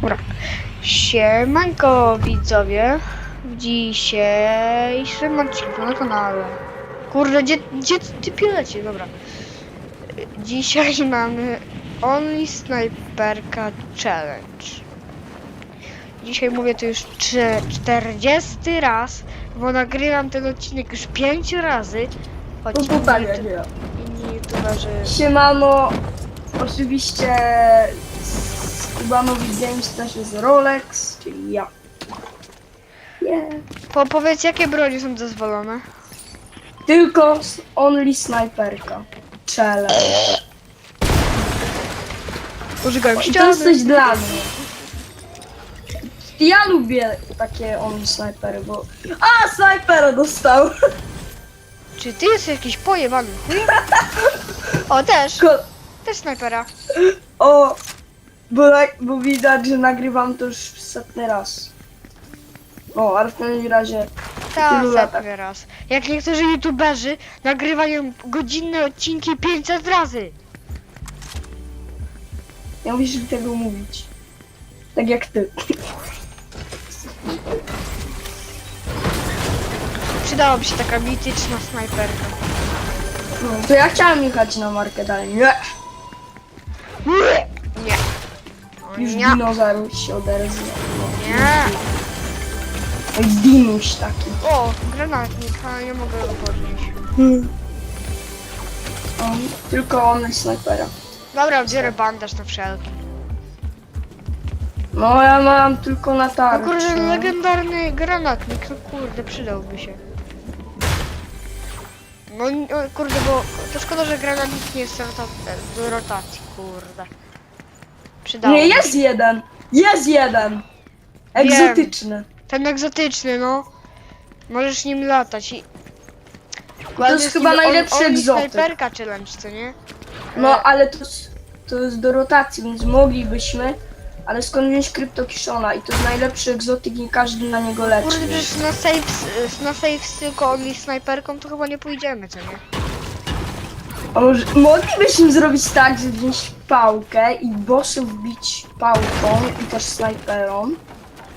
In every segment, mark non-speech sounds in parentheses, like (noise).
Dobra. Siemanko widzowie. W dzisiejszym odcinku na kanale. Kurde, gdzie, gdzie ty pilecie? Dobra. Dzisiaj (laughs) mamy Only Sniperka Challenge. Dzisiaj mówię to już cze- 40 raz, bo nagrywam ten odcinek już 5 razy. Choć No ja inni, inni youtuberzy Siemano, oczywiście z Kubanowi Games też jest Rolex, czyli ja. Yeah. Po, powiedz, jakie bronie są dozwolone? Tylko z Only Sniperka. Challenge. Użygałem I to ściany. jest coś dla mnie. Ja lubię takie Only Snipery, bo... A, Snipera dostał! Czy ty jesteś jakiś pojebany chuj? (laughs) O, też, Ko- też snajpera. O, bo, na- bo widać, że nagrywam to już setny raz. O, ale w każdym razie Tak, Tylu latach. setny raz. Jak niektórzy youtuberzy nagrywają godzinne odcinki 500 razy. nie musisz tego mówić. Tak jak ty. Przydałaby się taka mityczna snajperka. No, to ja chciałem jechać na markę dalej. Nie! Nie. Nie. Już nie. dinozaur się oderwał. Nie. Dinuś taki. O, granatnik, ale nie mogę go podnieść. On, tylko on jest snajpera. Dobra, biorę bandaż na wszelki. No ja mam tylko na No tarczy. kurde, legendarny granatnik, no kurde, przydałby się. No n- o, kurde, bo to szkoda, że granatnik nie jest rota do rotacji, kurde. Przydało. Nie, jest jeden! Jest jeden! Egzotyczny. Ten egzotyczny, no. Możesz nim latać i... To jest chyba najlepszy egzotyk. snajperka challenge, co nie? No ale to, jest- to jest do rotacji, więc moglibyśmy. Ale skąd wziąć kryptokiszona? I to jest najlepszy egzotyk i każdy na niego leczy. Kurde, przecież na saves, na saves z tylko only snajperką to chyba nie pójdziemy, co nie? A może moglibyśmy zrobić tak, że wziąć pałkę i bossów bić pałką i też snajperą,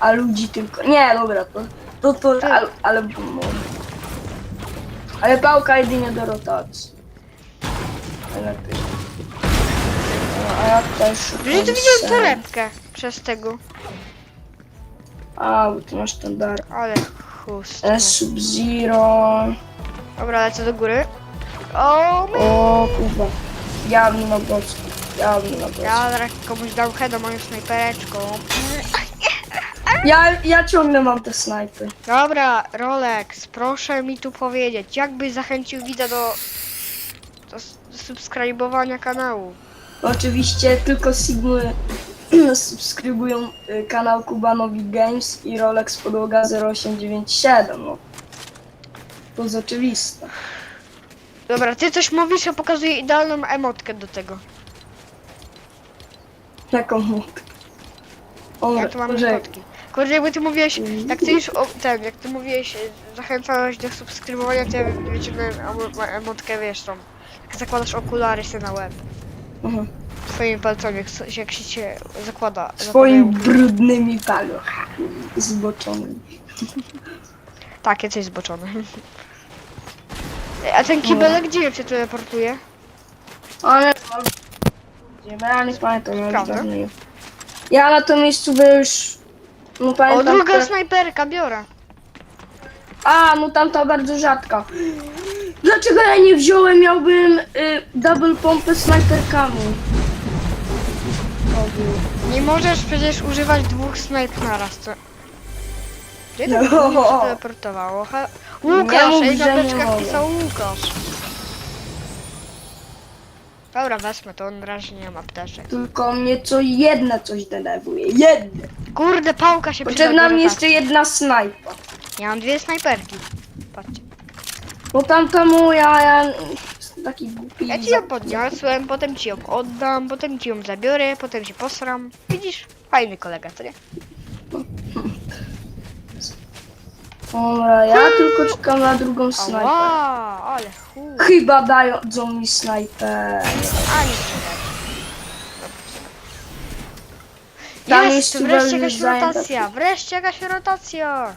a ludzi tylko. Nie, dobra, to. To, to Ty. ale, ale, ale pałka jedynie do rotacji. Najlepiej. No, a ja szukam Przecież tu widziałem torebkę przez tego. A, bo ty masz ten dar. Ale chust. Sub-Zero. Dobra, lecę do góry. O, my. O, kurwa. Ja bym na bosku. Ja bym na bosku. Ja zaraz komuś dam heada moją snajpereczką. Ja, ja ciągle mam te snajpy. Dobra, Rolex, proszę mi tu powiedzieć, jakbyś zachęcił widza do, do subskrybowania kanału? Oczywiście tylko Sigmy (clears throat) subskrybują y, kanał Kubanowi Games i Rolex Podłoga 0897, no. To jest oczywiste. Dobra, ty coś mówisz, ja pokazuję idealną emotkę do tego. Jaką mutkę. O, Ja tu mam emotki. Kurde, jakby ty mówiłeś, jak ty już, o, ten, jak ty mówiłeś, e, zachęcałeś do subskrybowania, to ja wyciągnąłem emo- emotkę, wiesz, tą, jak zakładasz okulary sobie na łeb. Mhm. Twoimi palcami, jak, so- jak się cię zakłada. Swoimi zakładają- brudnymi paluchami zboczonymi. Tak, jesteś zboczony. A ten kibelek gdzie cię teleportuje? Ale... Gdzie ja nie pamiętam, ja już Prawda? dawno nie- Ja na to miejscu by już... No O, pamiętam... druga te- snajperka, biorę. A, no tamta bardzo rzadka. Dlaczego ja nie wziąłem? Miałbym y, double pompę snajperkami. Nie możesz przecież używać dwóch snajp naraz, co? Gdzie to No. no. się teleportowało? Ha? Łukasz, mów, ej, na że nie beczkach mogę. pisał Łukasz. Dobra, wezmę to, on razie nie ma apteczek. Tylko mnie co jedne coś denerwuje. Jedne. Kurde, pałka się Potrzebna mi jeszcze jedna snajpa. Ja mam dwie snajperki. Patrzcie. Bo tamta moja, ja taki głupi. Ja ci ją podniosłem, potem ci ją oddam, potem ci ją zabiorę, potem się posram. Widzisz? Fajny kolega, co nie? Dobra, ja tylko czekam na drugą snajpę. Ała, ale chuj. Chyba dają mi snajpę. A nie. Tam Jest, jest wreszcie jakaś zajęta- rotacja, wreszcie jakaś rotacja.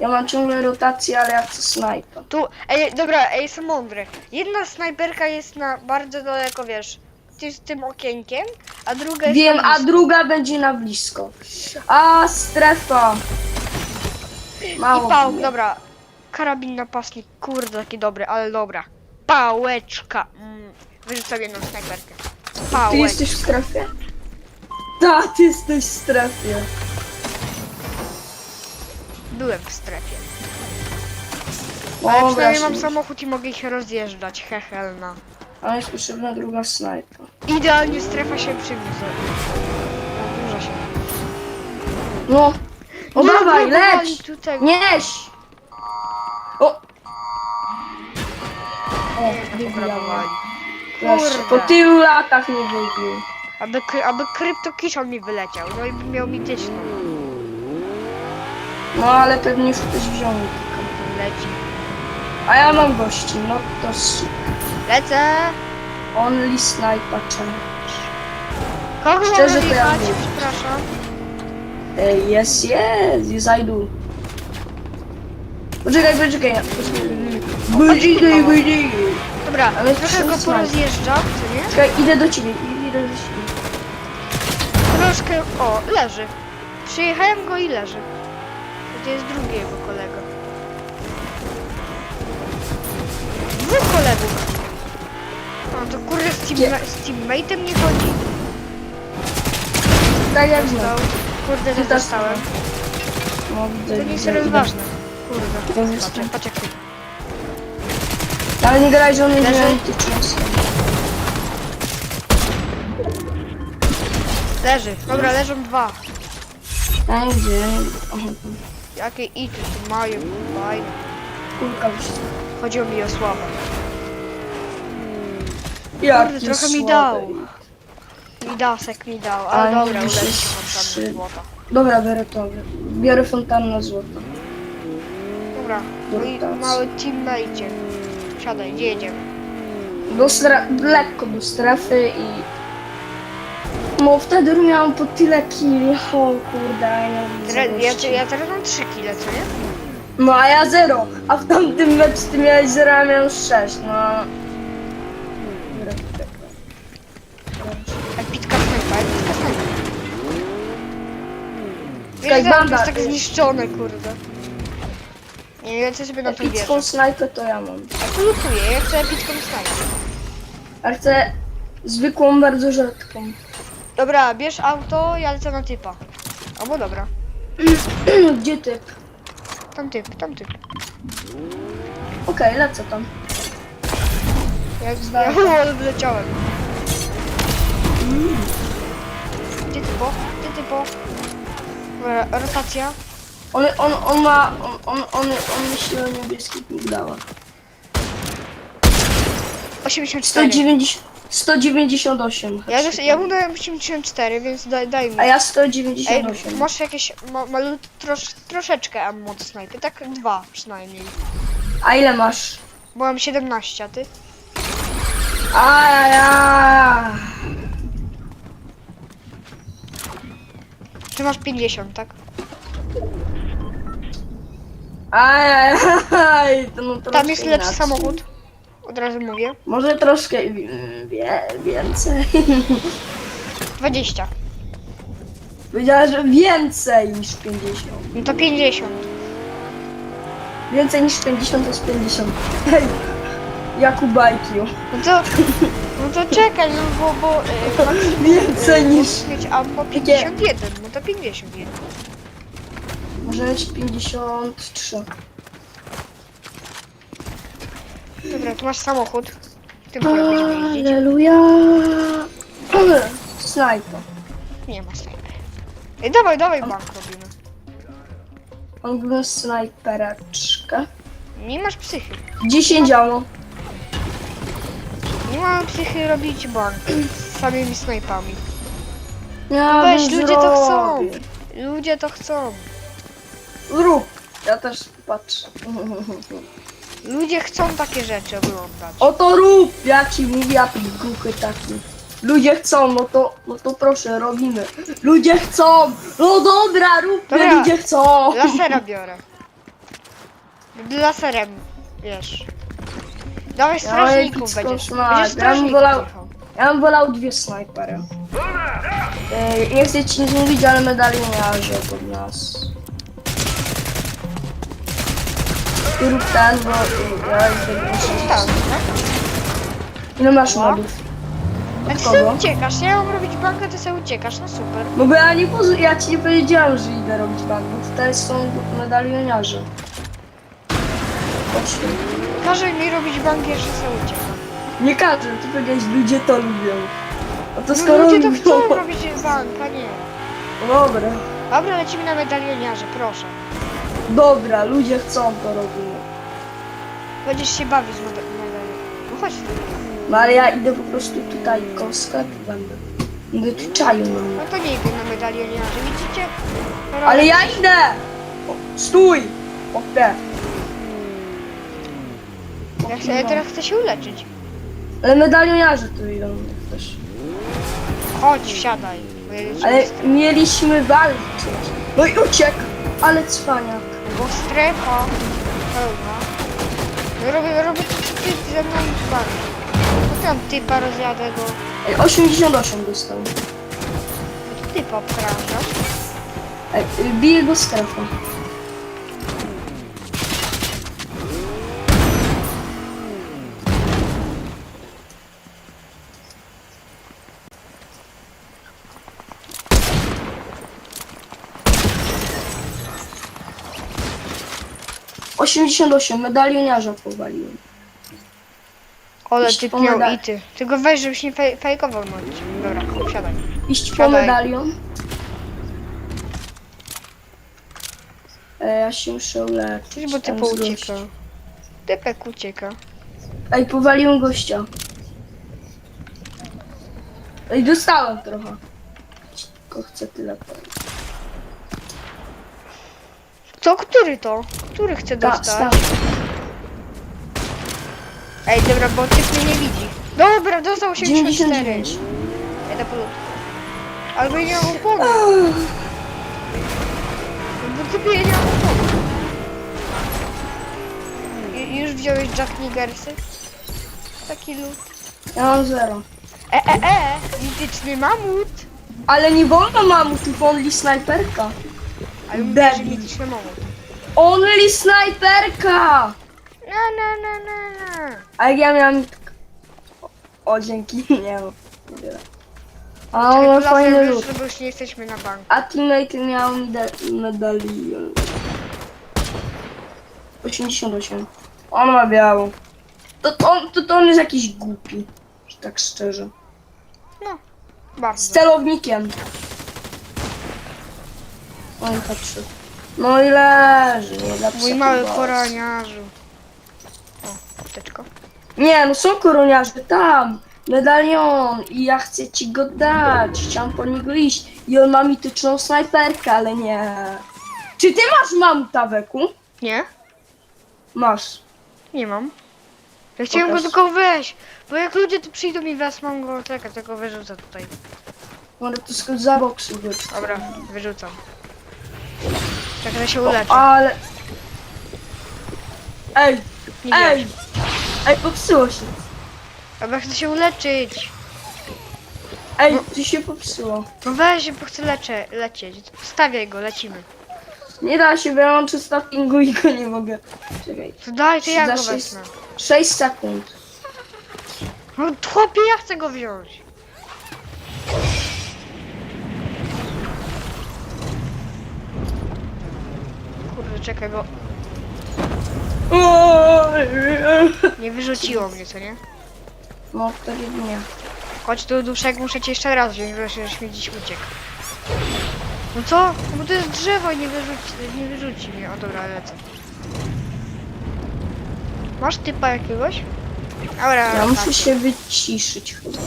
Ja mam ciągle rotację, ale ja chcę snajpa. Tu, ej, dobra, ej, jestem mądry. Jedna snajperka jest na bardzo daleko, wiesz, ty- z tym okienkiem, a druga jest Wiem, na a blisko. druga będzie na blisko. A, strefa. Mało. I pał, bije. dobra. Karabin napastnik, kurde, taki dobry, ale dobra. Pałeczka. Mm, wyrzucam jedną snajperkę. Ty Pałeczka. jesteś w strefie? Tak, ty jesteś w strefie. Byłem w strefie. Ale przynajmniej mam samochód i mogę ich rozjeżdżać, hehelna. Ale jest potrzebna druga snajpa. Idealnie strefa się. Dużo się. No. O, Nie, dawaj, leć! Tutaj. Nieś! O! O. Proszę, Kurde. po tylu latach nie wybił. Aby, kry- aby kryptokiszon mi wyleciał, no i by miał mityczną. No ale pewnie już ktoś wziął. Leci. A ja mam gości, no to super. Lecę! Only sniper challenge. Kogo mam Szczerze to ja rozjechać? Przepraszam. Ej, yes, yes, yes I do. Poczekaj, poczekaj. Poczekaj, poczekaj, poczekaj. Dobra, Ale trochę go porozjeżdżam, co nie? Czekaj, idę do ciebie, idę do ciebie. Troszkę... O, leży. Przyjechałem go i leży. Gdzie jest drugi jego kolega? Dwóch kolegów. A, to kurde z, teamma- z teammate'em nie chodzi. Tak jak Dostał. Kurde, że dostałem. No, To nie jest rozważne. Kurde, jest patrz, patrz jak ty. Ale nie graj, że on nie Leży. wziął tych często. Leży. Dobra, leżą dwa. Ja nie widzę, ja nie. Aha, Jakie ity tu mają, fajne. kulka. Chodziło mi o sławę. Jaki trochę mi dał. Midasek mi dał, ale dobra, mi się złota. Dobra, biorę to. Biorę fontannę złota. Dobra, mój Rotacja. mały teammate. Siadaj, gdzie jedziemy? Do lekko do strefy i... No wtedy miałam po tyle killi. O kurde, ja Teraz, ja, ja teraz mam 3 kile, co nie? No a ja zero. A w tamtym meczu ty miałeś zero, a ja miałem sześć. No... To banda, jest tak zniszczone, kurde. Nie co sobie na to wierzę. Epicką snajpę to ja mam. A tu lutuję, ja chcę epicką snajpę. A chcę zwykłą, bardzo rzadką. Dobra, bierz auto, ja lecę na typa. Albo dobra, (clears throat) Gdzie ty? tam typ, tam typ. Okej, lecę tam. Ja, Zdałem. ja (laughs) wleciałem. Gdzie typo? Gdzie typo? Dobra, rotacja. On, on, on ma, on, on, on, on myśli o niebieskich migdałach. 84. 190, 198. Ja, dos- ja mu dałem 84, więc daj, daj mi. A ja Ej, 198. masz jakieś ma, malut, trosz, troszeczkę ammo do snajpy, tak dwa przynajmniej. A ile masz? Bo mam 17, a ty? A ja, Ty masz 50, tak? Ajajaj, (laughs) to no troszkę Tam jest lepszy inaczej. samochód. Od razu mówię. Może troszkę wi- wie, więcej. (laughs) 20. Powiedziała, że więcej niż 50. No to 50. Więcej niż 50 to jest 50. Hej, Jakubajki. No to, (laughs) no to czekaj, no bo, bo maksimum, Więcej niż- mieć ammo 51, no to 51. Może mieć 53. Dobra, tu masz samochód. Tym chyba będziemy jeździć. Aleluja. Snajper. Nie ma snajpy. Ej, dawaj, dawaj bank robimy. On był snajpereczkę. Nie masz psychy. 10 działo. Nie mamy psychy robić bank z samymi snajpami. Ja Weź, bym ludzie to chcą. zrobił. Ludzie to chcą. Rób. Ja też patrzę. (laughs) Ludzie chcą takie rzeczy oglądać. Oto rób! Ja ci mówię, a ty głuchy taki. Ludzie chcą, no to, no to proszę, robimy. Ludzie chcą! No dobra, róbmy, Dobra. ludzie chcą! Lasera (laughs) biorę. Laserem, wiesz. Dawaj strażników epicką będziesz. snajpę. Będziesz Ja bym strażników wolał- jechał. Ja bym wolał dwie snajpery. Ej, nie chcę ci nic mówić, ale medalioniarze pod nas. Ty Rób ten, bo y, ja idę Tak, tak. Ile masz No. modów? Ty sobie kogo? uciekasz, ja mam robić bankę, ty sobie uciekasz, no super. No bo ja nie poz- ja ci nie powiedziałem, że idę robić banków. Tutaj są medalioniarze. Chodź tu. Każe mi robić banki, jeszcze sobie uciekam. Nie każę, ty powiedziałeś, ludzie to lubią. No to No skoro ludzie to lubią, chcą robić bank, a nie. No dobra. Dobra, lecimy na medalioniarze, proszę. Dobra, ludzie chcą to robimy. Będziesz się bawić z medalioniarzem. No chodź tu. No ale ja idę po prostu tutaj koło sklepu będę. Będę tu czaju na mnie. No to nie idę na medalioniarze, widzicie? Ale ja idę! O, stój! Opie. Ja, ja teraz chcę się uleczyć. Ale medalioniarze tu idą, też. Chodź, wsiadaj. bo ja lecimy Ale mieliśmy walczyć. No i uciekł! Ale cwaniak. Bo strefa pełna. No robię, robię to, co ty ze mną. No tam typa rozjadę go. Ej, 88 dostał. Typa obkrążasz. Ej, y, bije go strefa. Osiemdziesiąt osiem, medalioniarza powaliłem. Ale Iść typ po miał medal. ity. Tylko weź, żebyś nie fej, fejkował no. Dobra, wsiadaj. Iść po Siadaj. medalion. E, ja się muszę uleczyć. Coś, bo tam typu z ucieka. Typek ucieka. Ej, powaliłem gościa. Ej, dostałem trochę. Tylko chcę tyle powiem. To który to? Który chce Ta, dostać? staw. Ej, dobra, bo typ mnie nie widzi. Dobra, dostał 84. 99. Jadę po lód. Albo nie mam opony. Bo typie ja nie mam opony. Ju- Już wziąłeś Jack Nigersy? Taki lód. Ja mam zero. E, e, e! Mityczny mamut! Ale nie wolno mamutów, only snajperka. Ale mówię, że Debil. mityczny mamut. Only snajperka! Na, na, na, na, na. A jak ja miałem... O, dzięki, (laughs) nie no. A Czekaj, on ma laser fajny lód. bo już nie jesteśmy na banku. A teammate miał meda- medalion. 88. On ma białą. To, to, on, to, to on jest jakiś głupi. że Tak szczerze. No, Z bardzo. celownikiem. On patrzy. No i leży, nie Mój mały koroniarzu. O, apteczko. Nie, no są koroniarze tam. Medalion i ja chcę ci go dać. Chciałam po niego iść. I on ma mityczną snajperkę, ale nie. Czy ty masz mamuta weku? Nie? Masz. Nie mam. Ja chciałem go Pokaż. tylko weź, bo jak ludzie tu przyjdą i wezmą go, czekaj, tylko wyrzucę tutaj. Może to skąd za boksu być. Dobra, wyrzucam. Czekaj, ja się uleczę. Ale... Ej, Nie ej! wierzę. Ej, popsuło się. Dobra, chcę się uleczyć. Ej, No. ty się popsuło. No weź, bo chcę lecze, lecieć. Stawiaj go, lecimy. Nie da się, bo ja mam 300 pingu i go nie mogę. Czekaj. To daj, to ja Za go sześć- wezmę. 6 sekund. No chłopie, ja chcę go wziąć. Czekaj, bo nie wyrzuciło mnie, co nie? No, wtedy nie. Chodź tu, duszek, muszę cię jeszcze raz wziąć, bo żeś mi dziś uciekł. No co? No bo to jest drzewo i nie wyrzuci, nie wyrzuci mnie. O dobra, lecę. Masz typa jakiegoś? Dobra, Ja muszę się wyciszyć chyba.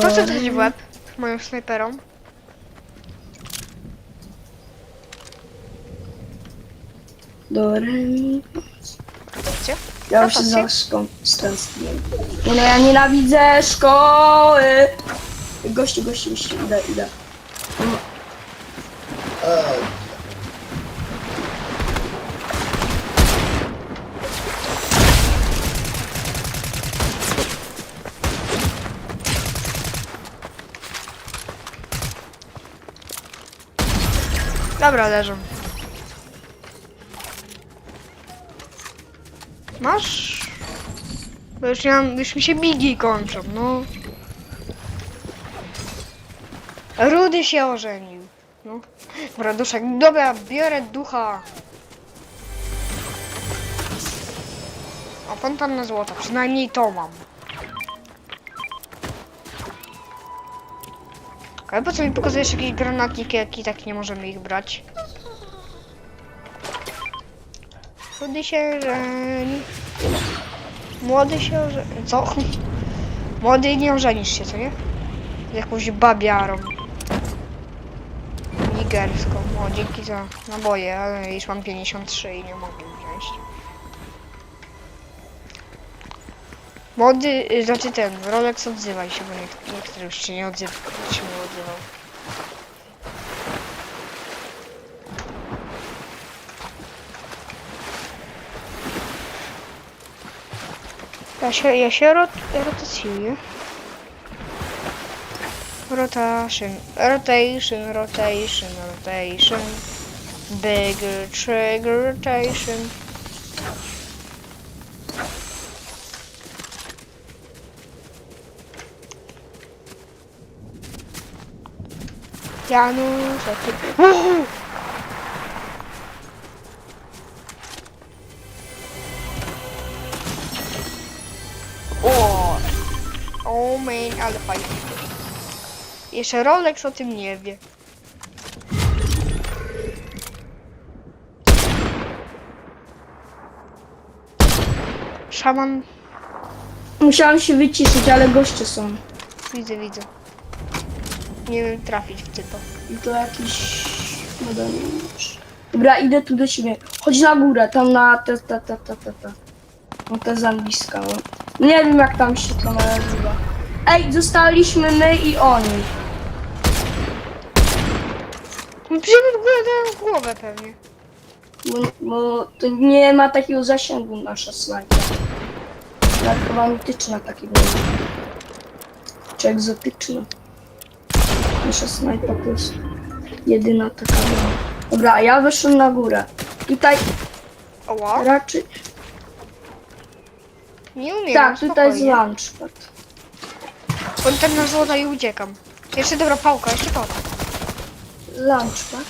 Co chcesz dać w łeb? Moją snajperą? Do remi. Racja? Ja już się za stęskniłem. Nie no, ja nienawidzę szkoły! Gościu, gościu, gościu, idę, idę. No. Dobra, leżą. Masz? Bo już, nie mam, już mi się bigi kończą, no. Rudy się ożenił. No. Dobra, duszek. Dobra, biorę ducha. A fontanna złota, przynajmniej to mam. Ale po co mi pokazujesz jakieś granatniki, jak i tak nie możemy ich brać? Młody się żeni. Młody się ożeni. Co? Młody nie ożenisz się, co nie? Z jakąś babiarą. Nigerską. O, dzięki za naboje, ale już mam 53 i nie mogę wziąć. Młody, y, znaczy ten, Rolex odzywaj się, bo nie, już się nie odzywa, się nie odzywał. Ja się, ja się rot, rotacjuję. Rotation, rotation, rotation, rotation. Bigger trigger rotation. Janusz, a ty... ale fajnie. Jeszcze Rolex o tym nie wie. Szaman, Musiałam się wyciszyć, ale goście są. widzę, widzę. Nie wiem trafić w typa. I to jakiś... No do już. Dobra, idę tu do ciebie. Chodź na górę, tam na te, te, te, te, te, te. No te zębiska, no. Nie wiem jak tam się to nazywa. Ej, zostaliśmy my i oni. Przyjmę w ogóle w głowę pewnie. Bo, bo to nie ma takiego zasięgu nasza chyba mityczna takiego. Czy egzotyczna. Nasza snajpa to jest jedyna taka była. Dobra, ja wyszłem na górę. Tutaj Oła, raczej... nie umiem. Tak, tutaj jest spokojnie. launchpad. Fontanna złota i uciekam. Jeszcze dobra pałka, jeszcze pałka. Launchpad.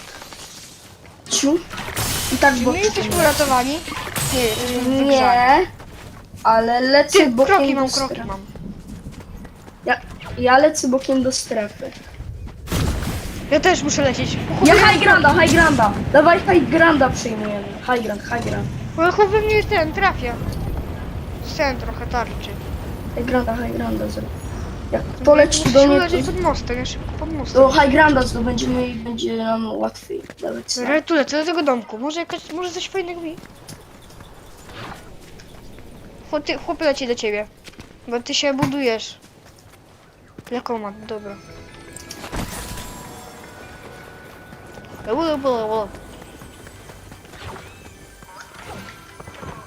Ciu. I tak Czy my bokiem. jesteśmy uratowani? Nie, jesteśmy wygrzani. Nie. Ale lecę Ty, bokiem kroki do mam, kroki strefy. mam. Ja, ja lecę bokiem do strefy. Ja też muszę lecieć. Ja high granda, high granda. Dawaj high granda przyjmujemy. High grand, high grand. Bo we mnie ten trafia. Dostałem trochę tarczy. High granda, high granda zrób. Jak poleci do mnie, to, pod mostem, ja szybko pod mostem. to high granda zdobędziemy i będzie nam łatwiej. Dawać. Dobra, tu lecę do tego domku. Może jakaś, może coś fajnego mi... Chłop, ty, chłop leci do ciebie. Bo ty się budujesz. Lekomat, dobra.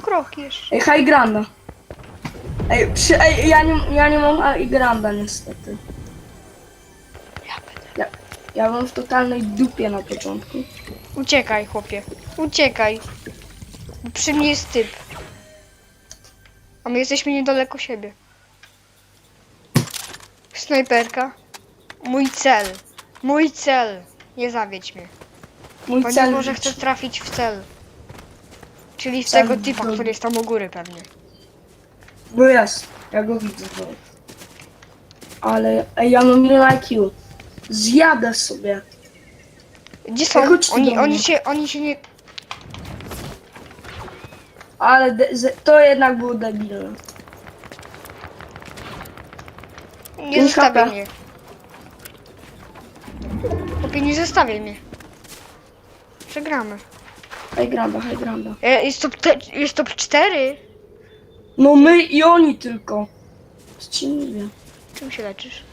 Kroki jeszcze. Ej, high granda. Ej, przy, ej ja, nie, ja nie mam high granda niestety. Ja, ja mam w totalnej dupie na początku. Uciekaj, chłopie. Uciekaj. Przy mnie jest typ. A my jesteśmy niedaleko siebie. Snajperka. Mój cel. Mój cel. Nie zawiedź mnie. Mój Bo nie cel może chcę trafić w cel. Czyli w Cel tego typa, do- który jest tam u góry pewnie. Bo jest, ja go widzę. Bo... Ale ej, ja mam ile IQ. Zjadę sobie. Gdzie są? Ej, chodź tu Oni, do oni mnie. się, oni się nie... Ale de- ze- to jednak było debilne. Nie zostawiaj chapa. mnie. Chłopie, nie zostawiaj mnie. Przegramy. High granda, high granda. E, Jest top, te, jest top 4. No my i oni tylko. Co ci mówię? Czym się leczysz?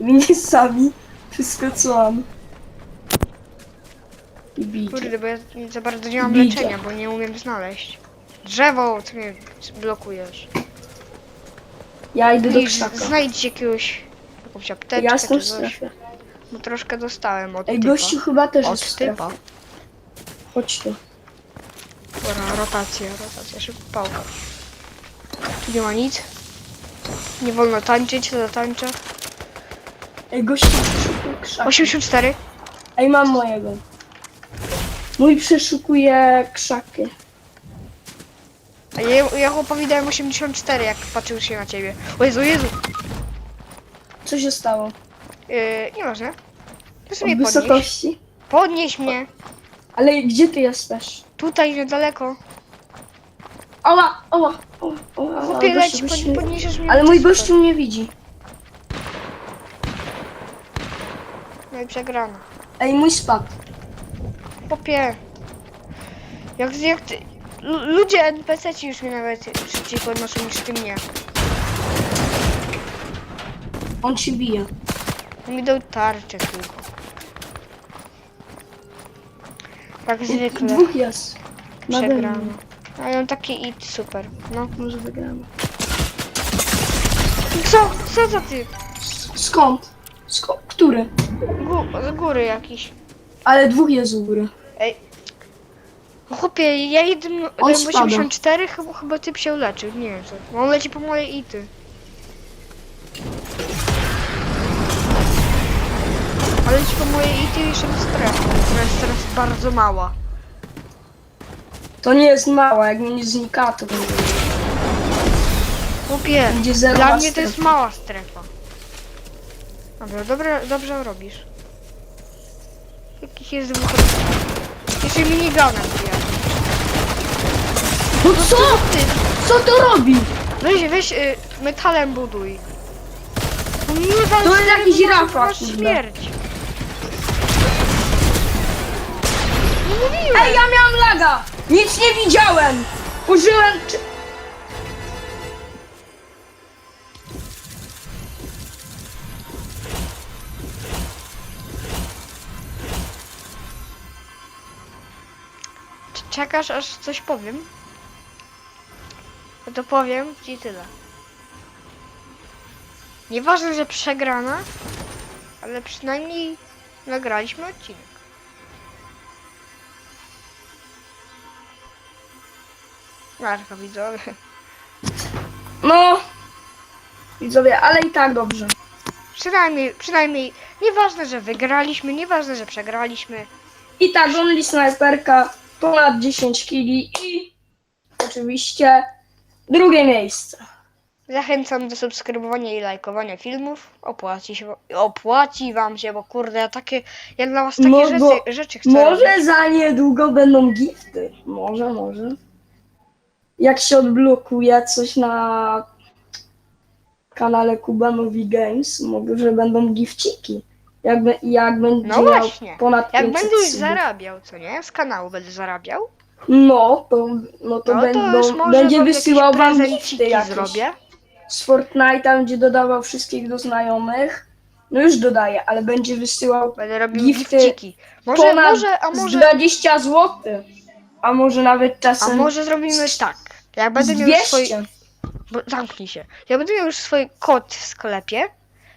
My sami. Wszystko co mam. I bicie. Kurde, bo ja nie za bardzo nie mam leczenia, bo nie umiem znaleźć. Drzewo, co mnie blokujesz? Ja idę do I krzaka. znajdź jakiegoś, jakąś apteczkę Ja czy coś. strefie. Bo troszkę dostałem od Ej, typa. gościu chyba też jest Od typa. Chodź tu. Dobra, rotacja, rotacja, szybko pałka. Tu nie ma nic. Nie wolno tańczyć, to zatańczę. Ej, gościu przeszukuje krzaki. 84. Ej, mam mojego. Mój przeszukuje krzaki. A ja, ja chłopowi dałem 84, jak patrzył się na ciebie. O Jezu, Jezu. Co się stało? Yy, nieważne. Ty Od sobie podnieś. wysokości? Podnieś mnie. Ale gdzie ty jesteś? Tutaj, niedaleko. Oła, oła, oła, oła, oła Chłopie, gościu, leć, pod, gościu. podniesiesz mnie. Ale mój gościu mnie widzi. No i przegrana. Ej, mój spadł. Popie. Jak, jak ty... Lu- Ludzie NPC ci już mnie nawet szybciej podnoszą niż ty mnie. On się bije. Mi dał tarczę tylko. Jak zwykle. Dwóch jest. Przegrano. mam taki it super. No. Może wygramy. Co? Co za ty? Skąd? Skąd? Który? Gó z góry jakiś. Ale dwóch jest u góry. Ej. Chłopie, ja jednym On dałem spada. 84, chyba, chyba typ się uleczył. Nie wiem co. On leci po mojej ity. Ale leci po mojej ity i jeszcze strefę, która jest teraz bardzo mała. To nie jest mała, jak mnie nie znika, to będzie. Chłopie, Będzie zero dla mnie to jest mała strefa. Dobra, dobre, dobrze robisz. Jakich jest dwóch... Jeszcze miniganem ja. No co? Ty, Co to robi? weź, weź y, metalem buduj. No Nie wal To jest jakiś Rafał, masz kurde. śmierć. Mówiłem. Ej, ja miałam laga! Nic nie widziałem! Użyłem... Czy... Czy Czekasz aż coś powiem? No to powiem ci tyle. Nieważne, że przegrana, ale przynajmniej nagraliśmy odcinek. Marko widzowie. No... Widzowie, ale i tak dobrze. Przynajmniej, przynajmniej, nieważne, że wygraliśmy, nieważne, że przegraliśmy. I tak, Only Snajperka, ponad 10 kili i... Oczywiście... Drugie miejsce. Zachęcam do subskrybowania i lajkowania filmów. Opłaci się, opłaci wam się, bo kurde, ja takie, ja dla was takie rzeczy, rzeczy chcę robić. Może za niedługo będą gifty. Może, może. Jak się odblokuje coś na kanale Kubanowi Games, może będą gifciki. Jak, jak będzie No miał właśnie. ponad Jak 500 będę już subów. zarabiał, co nie? Z kanału będę zarabiał. No, to, no to, No to już może będzie wam wysyłał jakieś wam prezenciki gifty jakieś. zrobię. Z Fortnite'a będzie dodawał wszystkich do znajomych. No już dodaje, ale będzie wysyłał Będę robił Gifty gifciki. Może, ponad może, a z może, 20 zł. A może nawet a czasem może zrobimy tak. Jak będę miał już 200. swój, bo, zamknij się. Jak będę miał już swój kod w sklepie,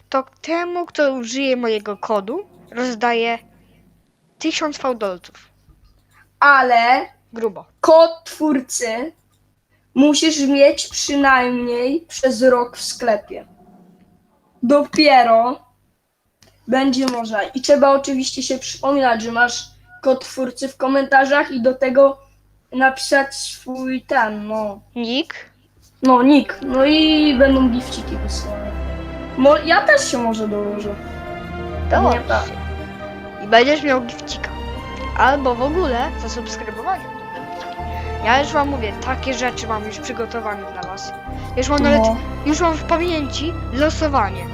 to temu, kto użyje mojego kodu, rozdaję 1000 fałdolców. Ale Grubo. kod twórcy musisz mieć przynajmniej przez rok w sklepie. Dopiero będzie można. I trzeba oczywiście się przypominać, że masz kod twórcy w komentarzach i do tego napisać swój ten, no, Nick. no nick. No i będą gifciki wysłane. Mo- ja też się może dołożę. Dołącz Nie tak. się. I będziesz miał gifcika. Albo w ogóle zasubskrybowanie. Ja już wam mówię, takie rzeczy mam już przygotowane dla was. Już mam nawet, No, już mam w pamięci losowanie.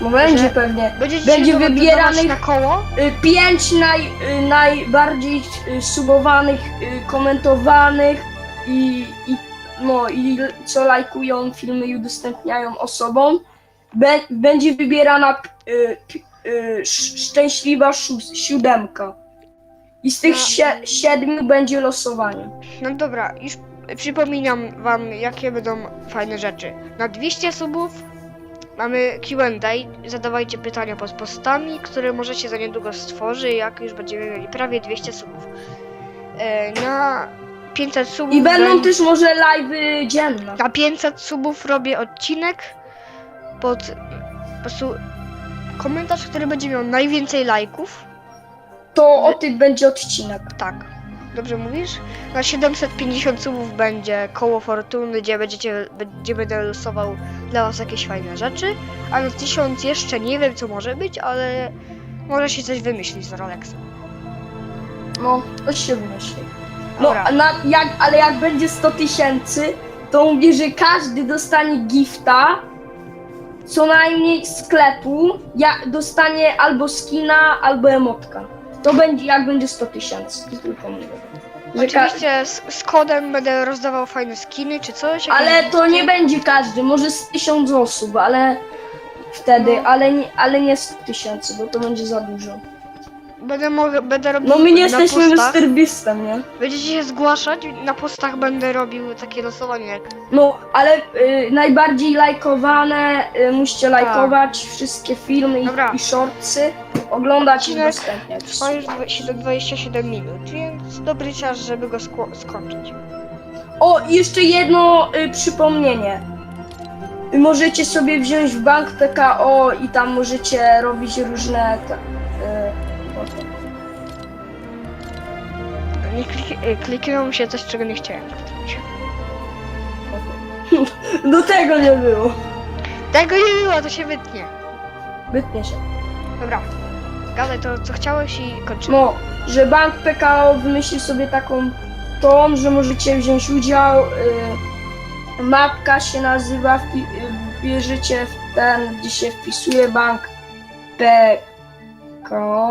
No będzie pewnie. Będziecie Będzie się wybieranych na koło. Y, pięć naj, y, najbardziej y, subowanych, y, komentowanych i, i, no, i co lajkują filmy i udostępniają osobom, będzie wybierana y, p- y, sz- szczęśliwa szó- siódemka. I z tych sie, siedmiu będzie losowanie. No dobra, już przypominam wam, jakie będą fajne rzeczy. Na 200 subów mamy Q&A, zadawajcie pytania pod postami, które możecie za niedługo stworzyć, jak już będziemy mieli prawie 200 subów. E, na 500 subów I będą też może live'y dzienne. Na 500 subów robię odcinek pod po prostu komentarz, który będzie miał najwięcej lajków. To o tym będzie odcinek. Tak, dobrze mówisz? Na 750 subów będzie koło fortuny, gdzie będziecie, gdzie będę losował dla was jakieś fajne rzeczy. A na 1000 jeszcze nie wiem co może być, ale może się coś wymyślić z Rolexem. No, to się wymyśli. No, Dobra. a na, jak, ale jak będzie 100 tysięcy, to mówię, że każdy dostanie gifta, co najmniej sklepu, ja, dostanie albo skina, albo emotka. To będzie, jak będzie 100 tysięcy, tylko mówię. Że Oczywiście z, z kodem będę rozdawał fajne skiny czy coś. jakieś ale to nie będzie każdy, może z 1000 osób, ale wtedy, ale, nie, ale nie 100 tysięcy, bo to będzie za dużo. Będę, mogę, będę robił No my nie na jesteśmy postach. Nie? Będziecie się zgłaszać, na postach będę robił takie losowanie No, ale y, najbardziej lajkowane y, musicie lajkować wszystkie filmy Tak. Dobra. i, i shortsy, oglądać Odcinek i udostępniać. trwa już dwa- siedem- 27 minut, więc dobry czas, żeby go sko- skończyć. O, i jeszcze jedno y, przypomnienie. Y, Możecie sobie wziąć w bank PKO i tam możecie robić różne. te- y, Nie klik- y, kliknęło mi się coś, czego nie chciałem kliknąć. Do (laughs) tego nie było. Tego nie było, to się wytnie. Wytnie się. Dobra, gadaj to, co chciałeś i kończymy. No, że bank PKO wymyślił sobie taką tą, że możecie wziąć udział. Y, mapka się nazywa, wpi- y, bierzecie w ten, gdzie się wpisuje bank PKO.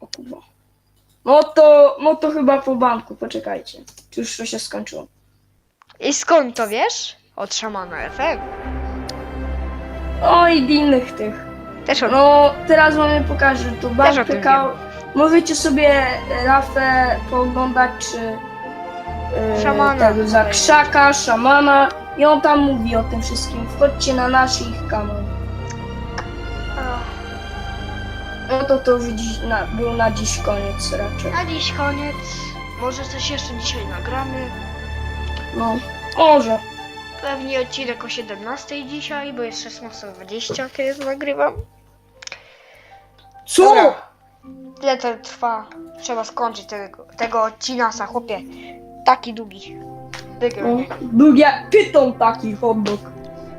O kurwa. No to, no to chyba po banku, poczekajcie. Czy już to się skończyło? I skąd to wiesz? Od szamana FM. O i innych tych. Też od... No, teraz wam pokażę tu Też bank tym PKO. Możecie sobie Rafę pooglądać, czy yy, Szamana. tego za krzaka, szamana i on tam mówi o tym wszystkim. Wchodźcie na nasz i ich kanał. No to to już dziś, na, był na dziś koniec raczej. A dziś koniec. Może coś jeszcze dzisiaj nagramy. No, może. Pewnie odcinek o 17 dzisiaj, bo jest 16.20, kiedy nagrywam. Co? Dobra. Ile to trwa? Trzeba skończyć tego, tego odcinasa, chłopie. Taki długi. Wygrał. No, był jak pyton taki hot dog.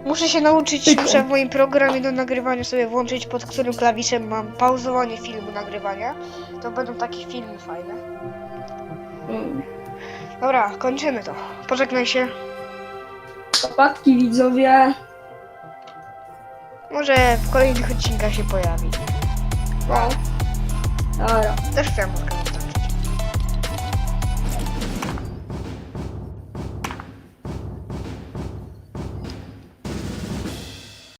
Muszę się nauczyć, muszę w moim programie do nagrywania sobie włączyć, pod którym klawiszem mam pauzowanie filmu nagrywania. To będą takie filmy fajne. Mm. Dobra, kończymy to. Pożegnaj się. Zapadki widzowie. Może w kolejnych odcinkach się pojawi. No. Dobra. Też chcę.